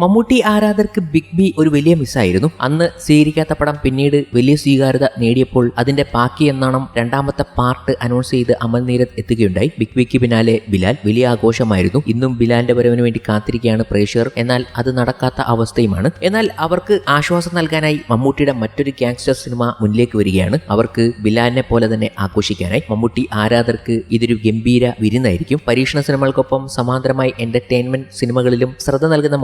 മമ്മൂട്ടി ആരാധകർക്ക് big B ഒരു വലിയ മിസ്സായിരുന്നു അന്ന് സ്വീകരിക്കാത്ത പടം പിന്നീട് വലിയ സ്വീകാര്യത നേടിയപ്പോൾ അതിന്റെ ബാക്കി എന്നോണം രണ്ടാമത്തെ പാർട്ട് അനൗൺസ് ചെയ്ത് അമൽ നീരത് എത്തുകയുണ്ടായി. ബിഗ് ബിക്ക് പിന്നാലെ ബിലാൽ വലിയ ആഘോഷമായിരുന്നു. ഇന്നും ബിലാലിന്റെ വരവിന് വേണ്ടി കാത്തിരിക്കുകയാണ് പ്രേക്ഷകർ. എന്നാൽ അത് നടക്കാത്ത അവസ്ഥയുമാണ്. എന്നാൽ അവർക്ക് ആശ്വാസം നൽകാനായി മമ്മൂട്ടിയുടെ മറ്റൊരു ഗാങ്സ്റ്റർ സിനിമ മുന്നിലേക്ക് വരികയാണ്. അവർക്ക് ബിലാലിനെ പോലെ തന്നെ ആഘോഷിക്കാനായി മമ്മൂട്ടി ആരാധകർക്ക് ഇതൊരു ഗംഭീര വിരുന്നായിരിക്കും. പരീക്ഷണ സിനിമകൾക്കൊപ്പം സമാന്തരമായി എന്റർടൈൻമെന്റ് സിനിമകളിലും ശ്രദ്ധ നൽകുന്ന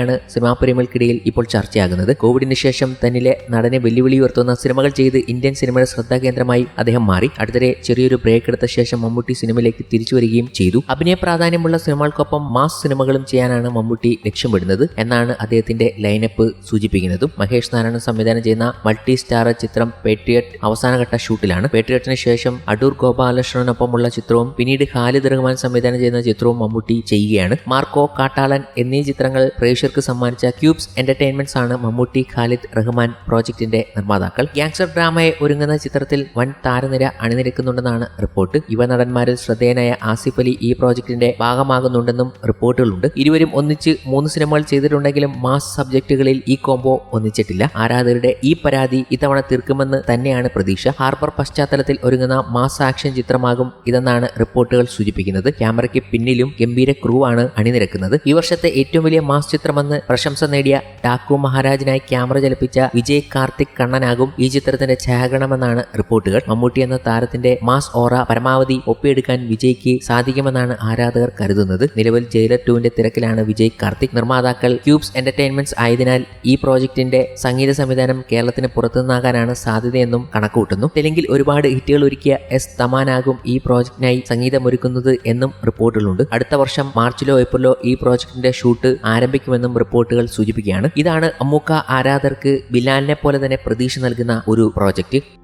മമ്മൂട്ടിയാണ് സിനിമാ പ്രേമികൾക്കിടയിൽ ഇപ്പോൾ ചർച്ചയാകുന്നത്. കോവിഡിന് ശേഷം തന്നിലെ നടനെ വെല്ലുവിളി ഉയർത്തുന്ന സിനിമകൾ ചെയ്ത് ഇന്ത്യൻ സിനിമയുടെ ശ്രദ്ധാകേന്ദ്രമായി അദ്ദേഹം മാറി. അടുത്തിടെ ചെറിയൊരു ബ്രേക്ക് എടുത്ത ശേഷം മമ്മൂട്ടി സിനിമയിലേക്ക് തിരിച്ചു വരികയും ചെയ്തു. അഭിനയ പ്രാധാന്യമുള്ള സിനിമകൾക്കൊപ്പം മാസ് സിനിമകളും ചെയ്യാനാണ് മമ്മൂട്ടി ലക്ഷ്യമിടുന്നത് എന്നാണ് അദ്ദേഹത്തിന്റെ ലൈനപ്പ് സൂചിപ്പിക്കുന്നതും. മഹേഷ് നാരായണൻ സംവിധാനം ചെയ്യുന്ന മൾട്ടി സ്റ്റാർ ചിത്രം പേട്രിയറ്റ് അവസാനഘട്ട ഷൂട്ടിലാണ്. പേട്രിയറ്റിന് ശേഷം അടൂർ ഗോപാലകൃഷ്ണനൊപ്പമുള്ള ചിത്രവും പിന്നീട് ഖാലിദ് റഹ്മാൻ സംവിധാനം ചെയ്യുന്ന ചിത്രവും മമ്മൂട്ടി ചെയ്യുകയാണ്. മാർക്കോ കാട്ടാളൻ എന്നീ ചിത്രങ്ങൾ പ്രേക്ഷകർക്ക് സമ്മാനിച്ച ക്യൂബ്സ് എന്റർടൈൻമെന്റ്സ് ആണ് മമ്മൂട്ടി ഖാലിദ് റഹ്മാൻ പ്രോജക്ടിന്റെ നിർമ്മാതാക്കൾ. ഗ്യാങ്സ്റ്റർ ഡ്രാമയെ ഒരുങ്ങുന്ന ചിത്രത്തിൽ വൻ താരനിര അണിനിരക്കുന്നുണ്ടെന്നാണ് റിപ്പോർട്ട്. യുവ നടന്മാരിൽ ശ്രദ്ധേയനായ ആസിഫ് അലി ഈ പ്രോജക്ടിന്റെ ഭാഗമാകുന്നുണ്ടെന്നും റിപ്പോർട്ടുകളുണ്ട്. ഇരുവരും ഒന്നിച്ച് മൂന്ന് സിനിമകൾ ചെയ്തിട്ടുണ്ടെങ്കിലും മാസ് സബ്ജക്റ്റുകളിൽ ഈ കോംബോ ഒന്നിച്ചിട്ടില്ല. ആരാധകരുടെ ഈ പരാതി ഇത്തവണ തീർക്കുമെന്ന് തന്നെയാണ് പ്രതീക്ഷ. ഹാർബർ പശ്ചാത്തലത്തിൽ ഒരുങ്ങുന്ന മാസ് ആക്ഷൻ ചിത്രമാകും ഇതെന്നാണ് റിപ്പോർട്ടുകൾ സൂചിപ്പിക്കുന്നത്. ക്യാമറയ്ക്ക് പിന്നിലും ഗംഭീര ക്രൂ ആണ് അണിനിരക്കുന്നത്. ഈ വർഷത്തെ ഏറ്റവും വലിയ മാസ് ചിത്രമെന്ന് പ്രശംസ നേടിയ ടാക്കു മഹാരാജിനായി ക്യാമറ ചലിപ്പിച്ച വിജയ് കാർത്തിക് കണ്ണനാകും ഈ ചിത്രത്തിന്റെ ഛായാഗ്രഹണമെന്നാണ് റിപ്പോർട്ടുകൾ. മമ്മൂട്ടി എന്ന താരത്തിന്റെ മാസ് ഓറ പരമാവധി ഒപ്പിയെടുക്കാൻ വിജയ്ക്ക് സാധിക്കുമെന്നാണ് ആരാധകർ കരുതുന്നത്. നിലവിൽ ജയിലർ ടുവിന്റെ തിരക്കിലാണ് വിജയ് കാർത്തിക് നിർമ്മാതാക്കൾ ക്യൂബ്സ് എന്റർടൈൻമെന്റ്സ് ആയതിനാൽ ഈ പ്രോജക്റ്റിന്റെ സംഗീത സംവിധാനം കേരളത്തിന് പുറത്തുനിന്നാകാനാണ് സാധ്യതയെന്നും കണക്കുകൂട്ടുന്നു. തെലുങ്കിൽ ഒരുപാട് ഹിറ്റുകൾ ഒരുക്കിയ എസ് തമാനാകും ഈ പ്രോജക്റ്റിനായി സംഗീതമൊരുക്കുന്നത് എന്നും റിപ്പോർട്ടുകളുണ്ട്. അടുത്ത വർഷം മാർച്ചിലോ ഏപ്രിലോ ഈ പ്രോജക്ടിന്റെ ഷൂട്ട് ആരംഭിക്കുമെന്നും റിപ്പോർട്ടുകൾ സൂചിപ്പിക്കുകയാണ്. ഇതാണ് അമ്മൂക്ക ആരാധകർക്ക് ബിലാലിനെ പോലെ തന്നെ പ്രതീക്ഷ നൽകുന്ന ഒരു പ്രോജക്റ്റ്.